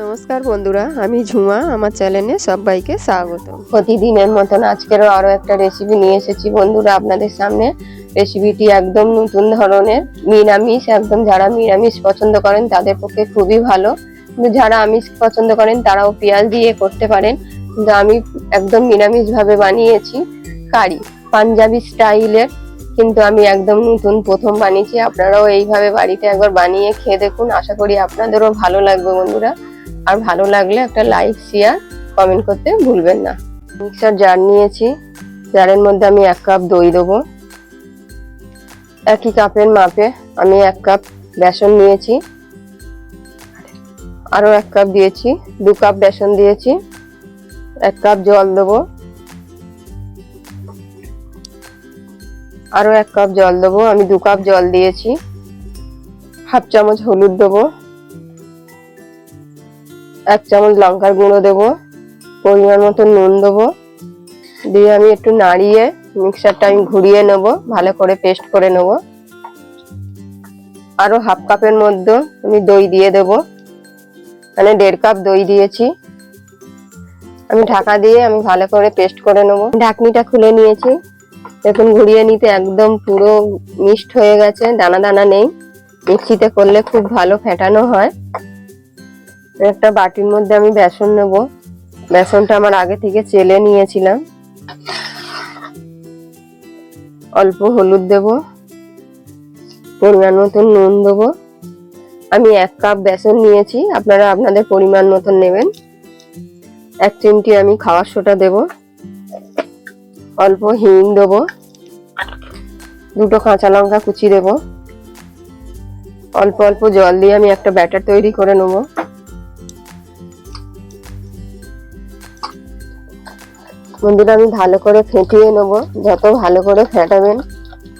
নমস্কার বন্ধুরা, আমি ঝুমা, আমার চ্যানেলে সবাইকে স্বাগত। প্রতিদিনের মতন আজকেরও আরও একটা রেসিপি নিয়ে এসেছি। বন্ধুরা, আপনাদের সামনে রেসিপিটি একদম নতুন ধরনের, নিরামিষ, একদম যারা নিরামিষ পছন্দ করেন তাদের পক্ষে খুবই ভালো। কিন্তু যারা আমিষ পছন্দ করেন তারাও পেঁয়াজ দিয়ে করতে পারেন। কিন্তু আমি একদম নিরামিষ ভাবে বানিয়েছি কারি, পাঞ্জাবি স্টাইলের। কিন্তু আমি একদম নতুন প্রথম বানিয়েছি। আপনারাও এইভাবে বাড়িতে একবার বানিয়ে খেয়ে দেখুন। আশা করি আপনাদেরও ভালো লাগবে বন্ধুরা। আর ভালো লাগলে একটা লাইক শেয়ার কমেন্ট করতে ভুলবেন না। মিক্সার জার নিয়েছি। জারের মধ্যে আমি এক কাপ দই দেবো। একই কাপের মাপে আমি এক কাপ বেসন নিয়েছি। আরও এক কাপ দিয়েছি। দু কাপ বেসন দিয়েছি। এক কাপ জল দেবো। আরও এক কাপ জল দেবো। আমি দু কাপ জল দিয়েছি। হাফ চামচ হলুদ দেবো। এক চামচ লঙ্কার গুঁড়ো দেবো, পরিমাণ মতো নুন দেবো। দিয়ে আমি একটু নাড়িয়ে মিক্সারটা আমি ঘুরিয়ে নেব, ভালো করে পেস্ট করে নেব। আরও হাফ কাপের মধ্যে আমি দই দিয়ে দেব। মানে দেড় কাপ দই দিয়েছি। আমি ঢাকা দিয়ে আমি ভালো করে পেস্ট করে নেব। ঢাকনিটা খুলে নিয়েছি। দেখুন, ঘুরিয়ে নিতে একদম পুরো মিক্সড হয়ে গেছে, দানা দানা নেই। মিক্সিতে করলে খুব ভালো ফেটানো হয়। একটা বাটির মধ্যে আমি বেসন নেব। বেসনটা আমার আগে থেকে চেলে নিয়েছিলাম। অল্প হলুদ দেব। পরিমাণ মতন নুন দেব। আমি এক কাপ বেসন নিয়েছি। আপনারা আপনাদের পরিমাণ মতন নেবেন। এক চিমটি আমি খাওয়ার সোটা দেব। অল্প হিং দেব। দুটো কাঁচা লঙ্কা কুচি দেব। অল্প অল্প জল দিয়ে আমি একটা ব্যাটার তৈরি করে নেব। বন্ধুরা আমি ভালো করে ফেটিয়ে নেব। যত ভালো করে ফেটাবেন,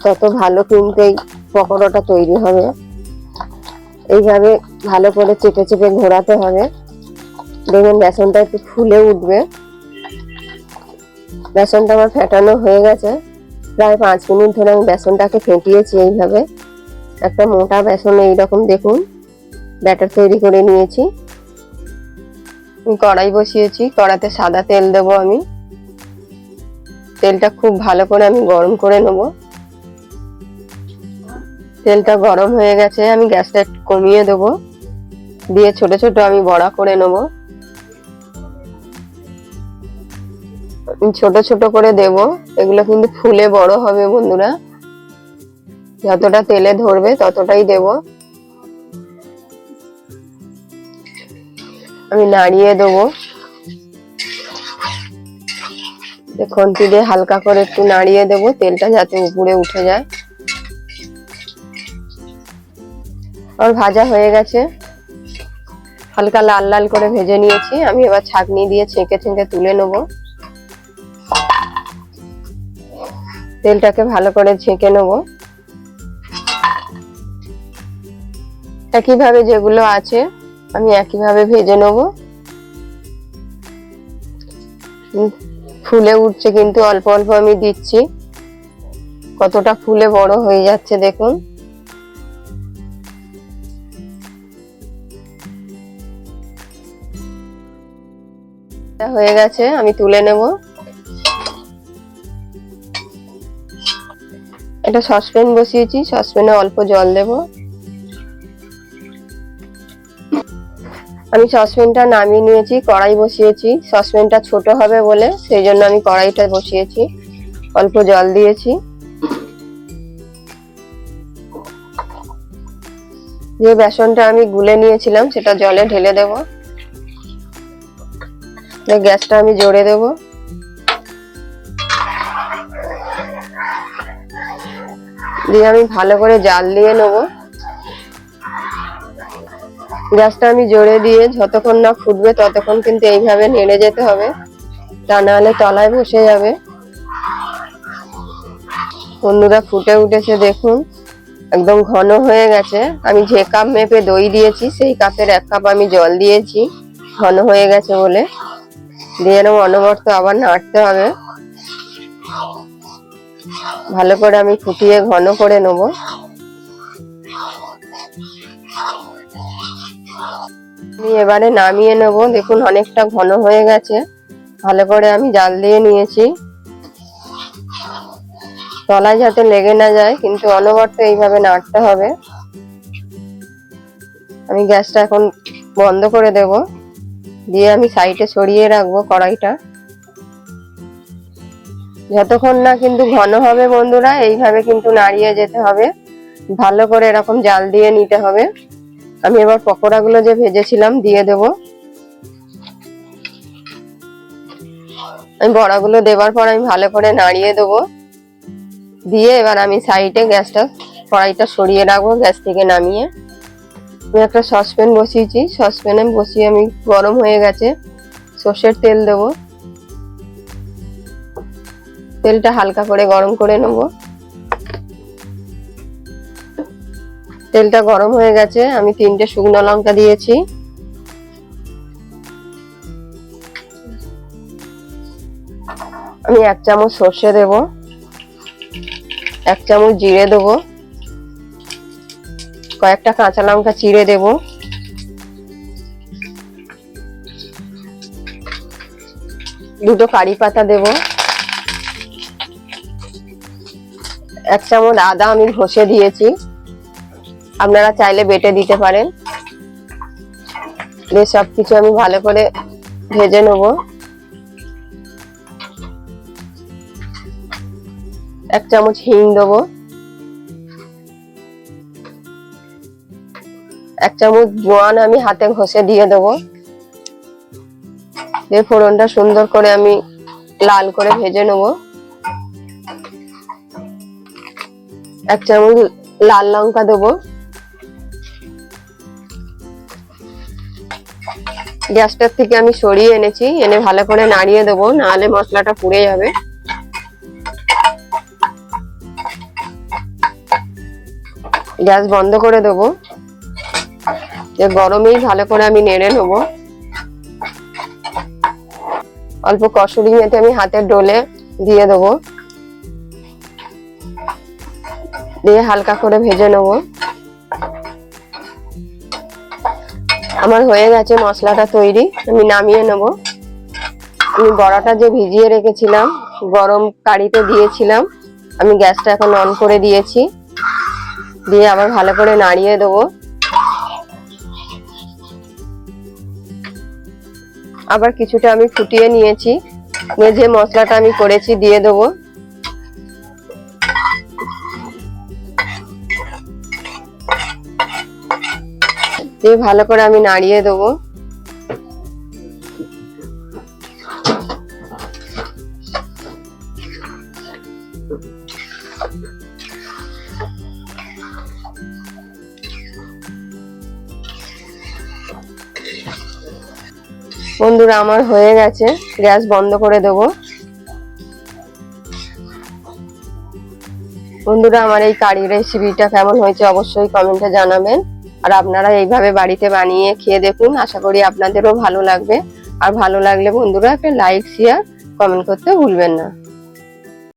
তত ভালো কিন্তু এই পকোড়াটা তৈরি হবে। এইভাবে ভালো করে চেপে চেপে ঘোরাতে হবে। দেখবেন বেসনটা একটু ফুলে উঠবে। বেসনটা আমার ফেটানো হয়ে গেছে। প্রায় পাঁচ মিনিট ধরে আমি বেসনটাকে ফেটিয়েছি এইভাবে। একটা মোটা বেসন এইরকম দেখুন। ব্যাটার তৈরি করে নিয়েছি। কড়াই বসিয়েছি। কড়াতে সাদা তেল দেবো আমি। তেলটা খুব ভালো করে আমি গরম করে নেব। তেলটা গরম হয়ে গেছে, আমি গ্যাসটা কমিয়ে দেব। দিয়ে ছোট ছোট আমি বড়া করে নেব। ছোট ছোট করে দেব, এগুলো কিন্তু ফুলে বড় হবে বন্ধুরা। যতটা তেলে ধরবে ততটাই দেব। আমি নাড়িয়ে দেবো। খন্তি দিয়ে হালকা করে একটু নাড়িয়ে দেবো, তেলটা যাতে উপরে উঠে যায়। আর ভাজা হয়ে গেছে। হালকা লাল লাল করে ভেজে নিয়েছি। আমি এবার ছাকনি দিয়ে ছেঁকে ছেঁকে তুলে নেব। তেলটাকে ভালো করে ছেঁকে নেব। একইভাবে যেগুলো আছে, আমি একইভাবে ভেজে নেব। ফুলে উঠছে কিন্তু অল্প অল্প আমি দিচ্ছি। কতটা ফুলে বড় হয়ে যাচ্ছে দেখুন। হয়ে গেছে, আমি তুলে নেব। এটা সসপ্যান বসিয়েছি, সসপ্যানে অল্প জল দেব। আমি সসপ্যানটা নামিয়ে নিয়েছি, কড়াই বসিয়েছি। সসপ্যানটা ছোট হবে বলে সেই জন্য আমি কড়াইটা বসিয়েছি। অল্প জল দিয়েছি। যে বেসনটা আমি গুলে নিয়েছিলাম, সেটা জলে ঢেলে দেব। গ্যাসটা আমি জোরে দেব। দিয়ে আমি ভালো করে জাল দিয়ে নেব। গ্যাসটা আমি জোরে দিয়ে যতক্ষণ না ফুটবে ততক্ষণ কিন্তু এইভাবে নেড়ে যেতে হবে। তা নাহলে তলায় বসে যাবে। বন্ধুরা ফুটে উঠেছে, দেখুন। একদম ঘন হয়ে গেছে। আমি যে কাপ মেপে দই দিয়েছি, সেই কাপের এক কাপ আমি জল দিয়েছি। ঘন হয়ে গেছে বলে। দিয়ে এরকম অনবর্ত আবার নাড়তে হবে। ভালো করে আমি ফুটিয়ে ঘন করে নেব। আমি এবারে নামিয়ে নেব। দেখুন, অনেকটা ঘন হয়ে গেছে। ভালো করে আমি জাল দিয়ে নিয়েছি। তলায় যাতে লেগে না যায়, কিন্তু অনবরত এইভাবে নাড়তে হবে। আমি গ্যাসটা এখন বন্ধ করে দেব। দিয়ে আমি সাইডে সরিয়ে রাখব কড়াইটা। যতক্ষণ না কিন্তু ঘন হবে বন্ধুরা, এইভাবে কিন্তু নাড়িয়ে যেতে হবে। ভালো করে এরকম জাল দিয়ে নিতে হবে। আমি এবার পকোড়াগুলো যে ভেজেছিলাম, দিয়ে দেব। আমি বড়াগুলো দেওয়ার পর আমি ভালো করে নাড়িয়ে দেবো। দিয়ে এবার আমি সাইডে গ্যাসটা, কড়াইটা সরিয়ে রাখব গ্যাস থেকে নামিয়ে। আমি একটা সসপ্যান বসিয়েছি, সসপ্যানে বসিয়ে আমি গরম হয়ে গেছে, সর্ষের তেল দেবো। তেলটা হালকা করে গরম করে নেব। তেলটা গরম হয়ে গেছে, আমি তিনটে শুকনো লঙ্কা দিয়েছি। আমি এক চামচ সর্ষে দেব, এক চামচ জিরে দেব, কয়েকটা কাঁচা লঙ্কা চিড়ে দেব। দুটো কারি পাতা দেব। এক চামচ আদা আমি ঘষে দিয়েছি। আপনারা চাইলে বেটে দিতে পারেন। দিয়ে সবকিছু আমি ভালো করে ভেজে নেব। এক চামচ হিং দেবো। এক চামচ জোয়ান আমি হাতে ঘষে দিয়ে দেবো। দিয়ে ফোড়নটা সুন্দর করে আমি লাল করে ভেজে নেব। এক চামচ লাল লঙ্কা দেবো। গ্যাসটার থেকে আমি সরিয়ে এনেছি। এনে ভালো করে নাড়িয়ে দেবো, নাহলে মশলাটা পুড়ে যাবে। গ্যাস বন্ধ করে দেবো। যে গরমেই ভালো করে আমি নেড়ে নেব। অল্প কসুরি মেথি আমি হাতের ডোলে দিয়ে দেবো। দিয়ে হালকা করে ভেজে নেব। আমার হয়ে গেছে মশলাটা তৈরি, আমি নামিয়ে নেব। আমি বড়াটা যে ভিজিয়ে রেখেছিলাম, গরম কারিতে দিয়েছিলাম, আমি গ্যাসটা এখন অন করে দিয়েছি। দিয়ে আবার ভালো করে নাড়িয়ে দেবো। আবার কিছুটা আমি ফুটিয়ে নিয়েছি। নিয়ে যে মশলাটা আমি করেছি, দিয়ে দেবো। দিয়ে ভালো করে আমি নাড়িয়ে দেবো। বন্ধুরা, আমার হয়ে গেছে। গ্যাস বন্ধ করে দেব। বন্ধুরা, আমার এই কারি রেসিপিটা কেমন হয়েছে অবশ্যই কমেন্টে জানাবেন। আর আপনারা এইভাবে বাড়িতে বানিয়ে খেয়ে দেখুন। আশা করি আপনাদেরও ভালো লাগবে। আর ভালো লাগলে বন্ধুরা একটা লাইক শেয়ার কমেন্ট করতে ভুলবেন না।